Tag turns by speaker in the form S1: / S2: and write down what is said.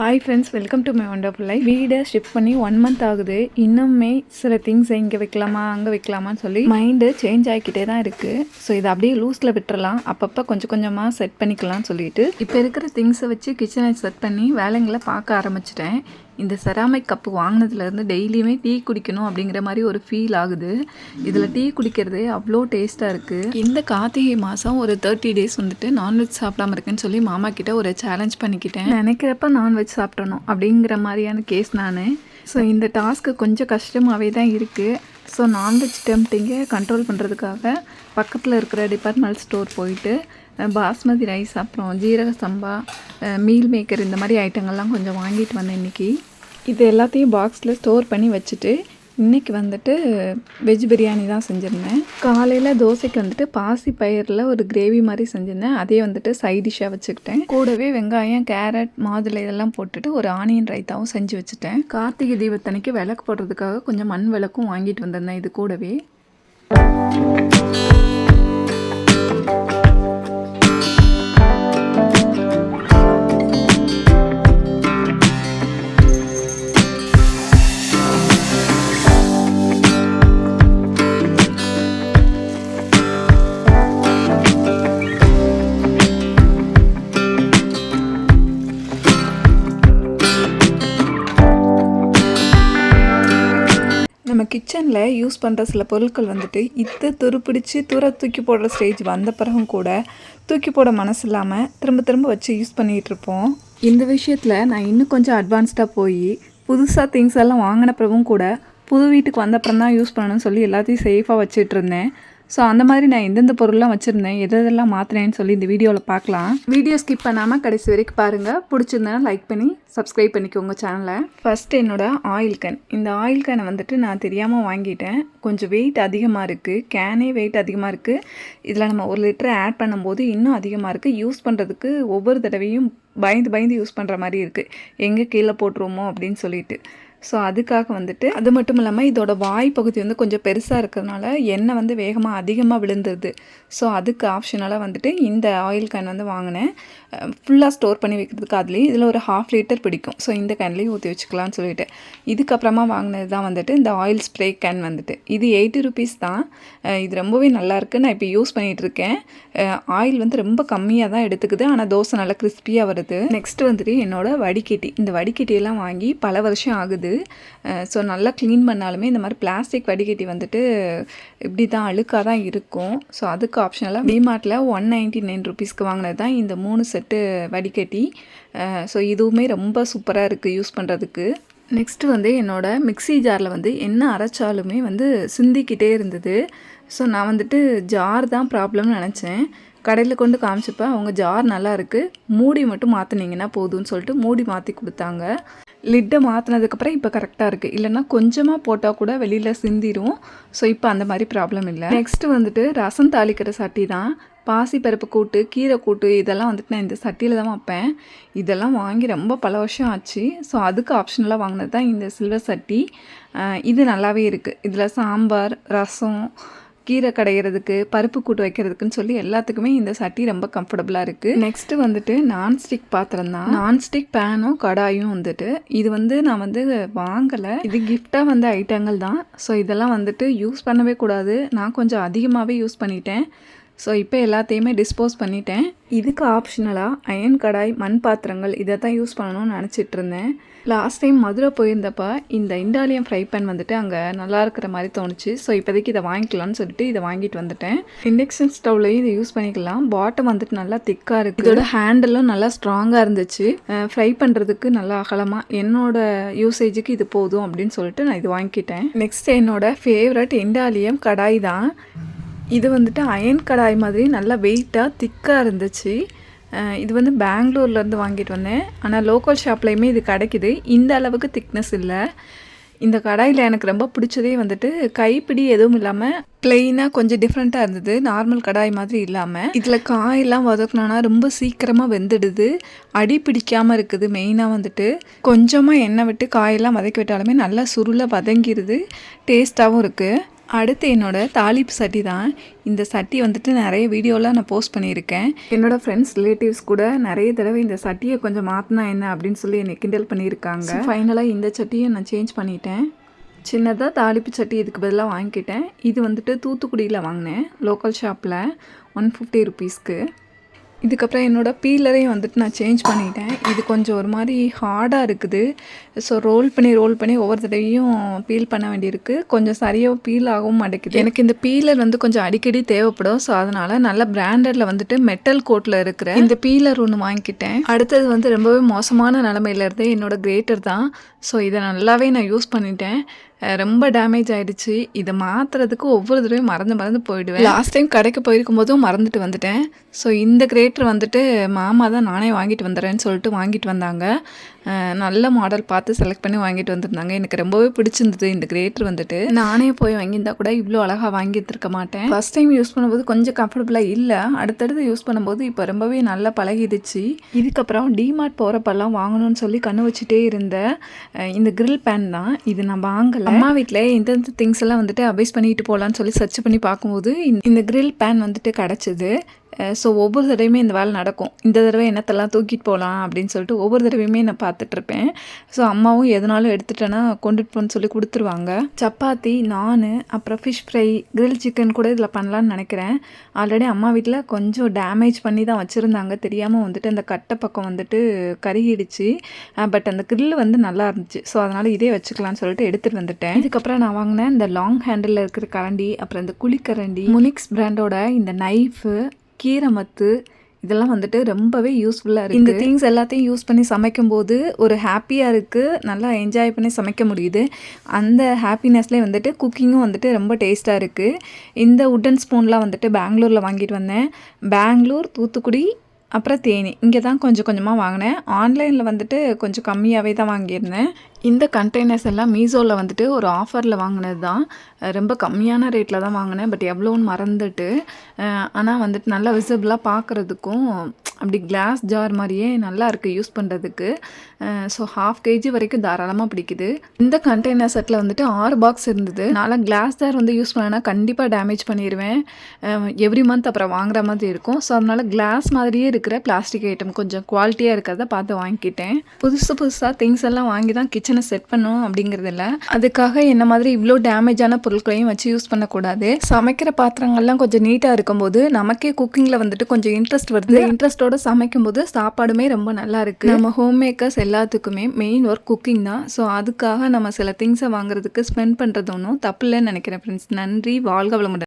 S1: Hi friends welcome to my wonderful life வீடை shift பண்ணி one month ஆகுது. இன்னுமே சில திங்ஸ் இங்கே வைக்கலாமா அங்கே வைக்கலாமான்னு சொல்லி மைண்டு சேஞ்ச் ஆகிக்கிட்டே தான் இருக்குது ஸோ இதை அப்படியே லூஸில் விட்டுறலாம். அப்பப்போ கொஞ்சம் கொஞ்சமாக செட் பண்ணிக்கலாம்னு சொல்லிட்டு. இப்போ இருக்கிற திங்ஸை வச்சு கிச்சனை செட் பண்ணி வேலைங்களை பார்க்க ஆரம்பிச்சிட்டேன். இந்த செராமிக் கப்பு வாங்கினதுலேருந்து டெய்லியுமே டீ குடிக்கணும் அப்படிங்கிற மாதிரி ஒரு ஃபீல் ஆகுது. இதில் டீ குடிக்கிறதே அவ்வளோ டேஸ்ட்டாக இருக்குது இந்த கார்த்திகை மாதம் ஒரு தேர்ட்டி டேஸ் வந்துட்டு நான்வெஜ் சாப்பிடாம இருக்கேன்னு சொல்லி மாமா கிட்ட ஒரு சேலஞ்ச் பண்ணிக்கிட்டேன். நினைக்கிறப்ப நான்வெஜ் சாப்பிடணும் அப்படிங்கிற மாதிரியான கேஸ் நான். ஸோ இந்த டாஸ்க்கு கொஞ்சம் கஷ்டமாகவே தான் இருக்குது ஸோ நான்வெஜ் டெம்டிங்கை கண்ட்ரோல் பண்ணுறதுக்காக பக்கத்தில் இருக்கிற டிபார்ட்மெண்ட் ஸ்டோர் போயிட்டு பாஸ்மதி ரைஸ் அப்புறம் ஜீரக சம்பா மீல் மேக்கர் இந்த மாதிரி ஐட்டங்கள்லாம் கொஞ்சம் வாங்கிட்டு வந்தேன் இன்றைக்கி இது எல்லாத்தையும் பாக்ஸில் ஸ்டோர் பண்ணி வச்சுட்டு இன்றைக்கி வந்துட்டு வெஜ் பிரியாணி தான் செஞ்சுருந்தேன். காலையில் தோசைக்கு வந்துட்டு பாசி பயிரில் ஒரு கிரேவி மாதிரி செஞ்சுருந்தேன். அதே வந்துட்டு சைட் டிஷ்ஷாக வச்சுக்கிட்டேன். கூடவே வெங்காயம் கேரட் மாதுளை இதெல்லாம் போட்டுட்டு ஒரு ஆனியன் ரைத்தாவும் செஞ்சு வச்சுட்டேன். கார்த்திகை தீபத்தன்னைக்கு விளக்கு போடுறதுக்காக கொஞ்சம் மண் விளக்கும் வாங்கிட்டு வந்திருந்தேன் இது கூடவே. கிச்சனில் யூஸ் பண்ணுற சில பொருட்கள் வந்துட்டு இத்தை துருப்பிடிச்சு தூர தூக்கி போடுற ஸ்டேஜ் வந்த பிறகும் கூட தூக்கி போட மனசு இல்லாமல் திரும்ப திரும்ப வச்சு யூஸ் பண்ணிகிட்டு இருப்போம். இந்த விஷயத்தில் நான் இன்னும் கொஞ்சம் அட்வான்ஸ்டாக போய் புதுசாக திங்ஸ் எல்லாம் வாங்கின பிறகும் கூட புது வீட்டுக்கு வந்தப்புறம் தான் யூஸ் பண்ணணும்னு சொல்லி எல்லாத்தையும் சேஃபாக வச்சுட்டு இருந்தேன். ஸோ அந்த மாதிரி நான் எந்தெந்த பொருள்லாம் வச்சுருந்தேன் எதெல்லாம் மாற்றினேன்னு சொல்லி இந்த வீடியோவில் பார்க்கலாம் வீடியோ ஸ்கிப் பண்ணாமல் கடைசி வரைக்கும் பாருங்கள் பிடிச்சிருந்தேன்னா லைக் பண்ணி சப்ஸ்கிரைப் பண்ணிக்கோங்க சேனலை ஃபஸ்ட்டு என்னோட ஆயில் கேன் இந்த ஆயில் கேனை வந்துட்டு நான் தெரியாமல் வாங்கிட்டேன். கொஞ்சம் வெயிட் அதிகமாக இருக்குது கேனே வெயிட் அதிகமாக இருக்குது இதில் நம்ம ஒரு லிட்டர் ஆட் பண்ணும்போது இன்னும் அதிகமாக இருக்குது யூஸ் பண்ணுறதுக்கு ஒவ்வொரு தடவையும் பயந்து பயந்து யூஸ் பண்ணுற மாதிரி இருக்குது எங்கே கீழே போட்டுருவோமோ அப்படின்னு சொல்லிட்டு. ஸோ அதுக்காக வந்துட்டு அது மட்டும் இல்லாமல் இதோட வாய் பகுதி வந்து கொஞ்சம் பெருசாக இருக்கிறதுனால எண்ணெய் வந்து வேகமாக அதிகமாக விழுந்துருது. ஸோ அதுக்கு ஆப்ஷனலாக வந்துட்டு இந்த ஆயில் கேன் வந்து வாங்கினேன். ஃபுல்லாக ஸ்டோர் பண்ணி வைக்கிறதுக்கு அதுலேயே இதில் ஒரு ஹாஃப் லிட்டர் பிடிக்கும். ஸோ இந்த கேன்லேயும் ஊற்றி வச்சுக்கலாம்னு சொல்லிட்டு. இதுக்கப்புறமா வாங்கினது தான் வந்துட்டு இந்த ஆயில் ஸ்ப்ரே கேன் வந்துட்டு. இது எயிட்டி ருபீஸ் தான். இது ரொம்பவே நல்லாயிருக்கு நான் இப்போ யூஸ் பண்ணிகிட்டு இருக்கேன். ஆயில் வந்து ரொம்ப கம்மியாக தான் எடுத்துக்குது. ஆனால் தோசை நல்லா கிறிஸ்பியாக வருது. நெக்ஸ்ட் வந்துட்டு என்னோடய வடிகட்டி. இந்த வடிகட்டியெல்லாம் வாங்கி பல வருஷம் ஆகுது. ஸோ நல்லா க்ளீன் பண்ணாலுமே இந்த மாதிரி பிளாஸ்டிக் வடிகட்டி வந்துட்டு இப்படி தான் அழுக்காக தான் இருக்கும். ஸோ அதுக்கு ஆப்ஷனலாக டிமார்ட்டில் ஒன் நைன்ட்டி நைன் ருபீஸ்க்கு வாங்கினது தான் இந்த மூணு செட்டு வடிகட்டி. ஸோ இதுவுமே ரொம்ப சூப்பராக இருக்குது யூஸ் பண்ணுறதுக்கு நெக்ஸ்ட்டு வந்து என்னோடய மிக்ஸி ஜாரில் வந்து என்ன அரைச்சாலுமே வந்து சிந்திக்கிட்டே இருந்தது. ஸோ நான் வந்துட்டு ஜார் தான் ப்ராப்ளம்னு நினச்சேன். கடையில் கொண்டு காமிச்சப்ப அவங்க ஜார் நல்லா இருக்குது மூடி மட்டும் மாற்றினீங்கன்னா போதும்னு சொல்லிட்டு மூடி மாற்றி கொடுத்தாங்க. லிட்டை மாற்றினதுக்கப்புறம் இப்போ கரெக்டாக இருக்குது இல்லைன்னா கொஞ்சமாக போட்டால் கூட வெளியில் சிந்திரும். ஸோ இப்போ அந்த மாதிரி ப்ராப்ளம் இல்லை. நெக்ஸ்ட்டு வந்துட்டு ரசம் தாளிக்கிற சட்டி தான். பாசிப்பருப்பு கூட்டு கீரை கூட்டு இதெல்லாம் வந்துட்டு நான் இந்த சட்டியில் தான் வைப்பேன். இதெல்லாம் வாங்கி ரொம்ப பல வருஷம் ஆச்சு. ஸோ அதுக்கு ஆப்ஷனலாக வாங்கினது தான் இந்த சில்வர் சட்டி. இது நல்லாவே இருக்குது இதில் சாம்பார் ரசம் கீரை கடையிறதுக்கு பருப்பு கூட்டு வைக்கிறதுக்குன்னு சொல்லி எல்லாத்துக்குமே இந்த சட்டி ரொம்ப கம்ஃபர்டபுளாக இருக்குது நெக்ஸ்ட்டு வந்துட்டு நான்ஸ்டிக் பாத்திரம் தான். நான்ஸ்டிக் பேனும் கடாயும் வந்துட்டு இது வந்து நான் வந்து வாங்கலை. இது கிஃப்டாக வந்த ஐட்டங்கள் தான். ஸோ இதெல்லாம் வந்துட்டு யூஸ் பண்ணவே கூடாது. நான் கொஞ்சம் அதிகமாகவே யூஸ் பண்ணிட்டேன். ஸோ இப்போ எல்லாத்தையுமே டிஸ்போஸ் பண்ணிட்டேன். இதுக்கு ஆப்ஷனலாக அயன் கடாய் மண் பாத்திரங்கள் இதை தான் யூஸ் பண்ணணும்னு நினச்சிட்டு இருந்தேன். லாஸ்ட் டைம் மதுரை போயிருந்தப்ப இந்த இண்டாலியம் ஃப்ரை பேன் வந்துட்டு அங்கே நல்லா இருக்கிற மாதிரி தோணுச்சு. ஸோ இப்போதைக்கு இதை வாங்கிக்கலாம்னு சொல்லிட்டு இதை வாங்கிட்டு வந்துட்டேன். இண்டக்ஷன் ஸ்டவ்லையும் இதை யூஸ் பண்ணிக்கலாம். பாட்டம் வந்துட்டு நல்லா திக்காக இருக்குது இதோட ஹேண்டலும் நல்லா ஸ்ட்ராங்காக இருந்துச்சு. ஃப்ரை பண்ணுறதுக்கு நல்லா அகலமாக என்னோட யூசேஜுக்கு இது போதும் அப்படின்னு சொல்லிட்டு நான் இது வாங்கிக்கிட்டேன். நெக்ஸ்ட் என்னோட ஃபேவரட் இண்டாலியம் கடாய் தான். இது வந்துட்டு அயன் கடாய் மாதிரி நல்லா வெயிட்டாக திக்காக இருந்துச்சு. இது வந்து பெங்களூர்லேருந்து வாங்கிட்டு வந்தேன். ஆனால் லோக்கல் ஷாப்லேயுமே இது கிடைக்குது. இந்த அளவுக்கு திக்னஸ் இல்லை. இந்த கடாயில் எனக்கு ரொம்ப பிடிச்சதே வந்துட்டு கைப்பிடி எதுவும் இல்லாமல் பிளெயினாக கொஞ்சம் டிஃப்ரெண்ட்டாக இருந்தது. நார்மல் கடாய் மாதிரி இல்லாமல் இதில் காயெல்லாம் வதக்கினோன்னா ரொம்ப சீக்கிரமாக வெந்துடுது. அடி பிடிக்காமல் இருக்குது மெயினாக வந்துட்டு. கொஞ்சமாக எண்ணெய் விட்டு காயெல்லாம் வதக்கி விட்டாலுமே நல்லா சுருளை வதங்கிடுது டேஸ்ட்டாகவும் இருக்குது அடுத்து என்னோட தாளிப்பு சட்டி தான். இந்த சட்டி வந்துட்டு நிறைய வீடியோலாம் நான் போஸ்ட் பண்ணியிருக்கேன். என்னோட ஃப்ரெண்ட்ஸ் ரிலேட்டிவ்ஸ் கூட நிறைய தடவை இந்த சட்டியை கொஞ்சம் மாற்றினா என்ன அப்படின்னு சொல்லி என்னை கிண்டல் பண்ணியிருக்காங்க. ஃபைனலாக இந்த சட்டியை நான் சேஞ்ச் பண்ணிட்டேன். சின்னதாக தாளிப்பு சட்டி இதுக்கு பதிலாக வாங்கிக்கிட்டேன். இது வந்துட்டு தூத்துக்குடியில் வாங்கினேன் லோக்கல் ஷாப்பில் ஒன் ஃபிஃப்டி ருபீஸ்க்கு இதுக்கப்புறம் என்னோடய பீலரையும் வந்துட்டு நான் சேஞ்ச் பண்ணிட்டேன். இது கொஞ்சம் ஒரு மாதிரி ஹார்டாக இருக்குது. ஸோ ரோல் பண்ணி ரோல் பண்ணி ஒவ்வொரு தடவையும் பீல் பண்ண வேண்டியிருக்கு. கொஞ்சம் சரியாக பீல் ஆகவும் மாட்டேங்குது. எனக்கு இந்த பீலர் வந்து கொஞ்சம் அடிக்கடி தேவைப்படும். ஸோ அதனால் நல்ல பிராண்டடில் வந்துட்டு மெட்டல் கோட்டில் இருக்கிற இந்த பீலர் ஒன்று வாங்கிக்கிட்டேன். அடுத்தது வந்து ரொம்பவே மோசமான நிலமையில இருந்து என்னோட கிரேட்டர் தான். ஸோ இதை நல்லாவே நான் யூஸ் பண்ணிட்டேன். ரொம்ப டேமேஜ் ஆயிடுச்சு. இதை மாற்றுறதுக்கு ஒவ்வொரு தடவையும் மறந்து மறந்து போயிடுவேன். லாஸ்ட் டைம் கடைக்கு போயிருக்கும் போதும் மறந்துட்டு வந்துட்டேன். ஸோ இந்த கிரேட்டர் வந்துட்டு மாமா தான் நானே வாங்கிட்டு வந்துடுறேன்னு சொல்லிட்டு வாங்கிட்டு வந்தாங்க. நல்ல மாடல் பார்த்து செலக்ட் பண்ணி வாங்கிட்டு வந்திருந்தாங்க. எனக்கு ரொம்பவே பிடிச்சிருந்தது. இந்த கிரேட்டர் வந்துட்டு. நானே போய் வாங்கியிருந்தா கூட இவ்வளோ அழகாக வாங்கியிருக்க மாட்டேன். ஃபர்ஸ்ட் டைம் யூஸ் பண்ணும்போது கொஞ்சம் கம்ஃபர்டபுளாக இல்லை. அடுத்தடுத்து யூஸ் பண்ணும்போது இப்போ ரொம்பவே நல்லா பழகிடுச்சு. இதுக்கப்புறம் டிமார்ட் போகிறப்பெல்லாம் வாங்கணும்னு சொல்லி கண்ணு வச்சுட்டே இருந்தேன். இந்த கிரில் பேன் தான். இது நான் வாங்கலை. அம்மா வீட்டில் எந்தெந்த திங்ஸ் எல்லாம் வந்துட்டு அபேஸ் பண்ணிட்டு போகலான்னு சொல்லி சர்ச் பண்ணி பார்க்கும்போது இந்த- கிரில் பேன் வந்துட்டு கிடச்சிது. ஸோ ஒவ்வொரு தடவையுமே இந்த வேலை நடக்கும். இந்த தடவை என்னத்தெல்லாம் தூக்கிட்டு போகலாம் அப்படின்னு சொல்லிட்டு ஒவ்வொரு தடவையுமே நான் பார்த்துட்ருப்பேன். ஸோ அம்மாவும் எதனாலும் எடுத்துட்டேன்னா கொண்டுட்டு போன்னு சொல்லி கொடுத்துருவாங்க. சப்பாத்தி நான் அப்புறம் ஃபிஷ் ஃப்ரை கிரில் சிக்கன் கூட இதில் பண்ணலான்னு நினைக்கிறேன். ஆல்ரெடி அம்மா வீட்டில் கொஞ்சம் டேமேஜ் பண்ணி தான் வச்சுருந்தாங்க. தெரியாமல் வந்துட்டு அந்த கட்டை பக்கம் வந்துட்டு கருகிடுச்சு. பட் அந்த கிரில் வந்து நல்லா இருந்துச்சு. ஸோ அதனால் இதே வச்சுக்கலாம்னு சொல்லிட்டு எடுத்துகிட்டு வந்துட்டேன். இதுக்கப்புறம் நான் வாங்கினேன் இந்த லாங் ஹேண்டில் இருக்கிற கரண்டி அப்புறம் இந்த குழிக்கரண்டி முனிக்ஸ் பிராண்டோட இந்த நைஃபு கீரமத்து இதெல்லாம் வந்துட்டு ரொம்பவே யூஸ்ஃபுல்லாக இருக்குது இந்த திங்ஸ் எல்லாத்தையும் யூஸ் பண்ணி சமைக்கும்போது ஒரு ஹாப்பியாக இருக்குது நல்லா என்ஜாய் பண்ணி சமைக்க முடியுது. அந்த ஹாப்பினஸ்லேயே வந்துட்டு குக்கிங்கும் வந்துட்டு ரொம்ப டேஸ்ட்டாக இருக்குது இந்த உட்டன் ஸ்பூன்லாம் வந்துட்டு பெங்களூரில் வாங்கிட்டு வந்தேன். பெங்களூர் தூத்துக்குடி அப்புறம் தேனி. இங்கே தான் கொஞ்சம் கொஞ்சமாக வாங்கினேன். ஆன்லைனில் வந்துட்டு கொஞ்சம் கம்மியாகவே தான் வாங்கியிருந்தேன். இந்த கண்டெய்னர்ஸ் எல்லாம் மீஷோவில் வந்துட்டு ஒரு ஆஃபரில் வாங்கினது தான் ரொம்ப கம்மியான ரேட்டில் தான் வாங்கினேன். பட் எவ்வளோன்னு மறந்துட்டு ஆனால் வந்துட்டு நல்லா விசிபிளாக பார்க்குறதுக்கும் அப்படி கிளாஸ் ஜார் மாதிரியே நல்லா இருக்குது யூஸ் பண்ணுறதுக்கு ஸோ ஹாஃப் கேஜி வரைக்கும் தாராளமாக பிடிக்குது. இந்த கண்டெய்னர் செட்டில் வந்துட்டு ஆறு பாக்ஸ் இருந்தது. நான்லாம் கிளாஸ் ஜார் வந்து யூஸ் பண்ணேன்னா கண்டிப்பாக டேமேஜ் பண்ணிடுவேன் எவ்ரி மந்த் அப்புறம் வாங்குற மாதிரி இருக்கும். ஸோ அதனால் கிளாஸ் மாதிரியே இருக்கிற பிளாஸ்டிக் ஐட்டம் கொஞ்சம் குவாலிட்டியாக இருக்கிறத பார்த்து வாங்கிக்கிட்டேன். புதுசு புதுசாக திங்ஸ் எல்லாம் வாங்கி தான் கிச்சனை செட் பண்ணணும் அப்படிங்கிறது இல்லை அதுக்காக என்ன மாதிரி இவ்வளோ டேமேஜான பொருட்களையும் வச்சு யூஸ் பண்ணக்கூடாது. சமைக்கிற பாத்திரங்கள்லாம் கொஞ்சம் நீட்டாக இருக்கும்போது நமக்கே குக்கிங்கில் வந்துட்டு கொஞ்சம் இன்ட்ரெஸ்ட் வருது. இன்ட்ரெஸ்ட்டோட சமைக்கும்போது சாப்பாடுமே ரொம்ப நல்லா இருக்கு. நம்ம ஹோம் மேக்கர்ஸ் எல்லாத்துக்குமே மெயின் ஒர்க் குக்கிங் தான். ஸோ அதுக்காக நம்ம சில திங்ஸை வாங்குறதுக்கு ஸ்பெண்ட் பண்ணுறது ஒன்றும் தப்பு இல்லைன்னு நினைக்கிறேன் ஃப்ரெண்ட்ஸ் நன்றி. வாழ்க வளமுடன்.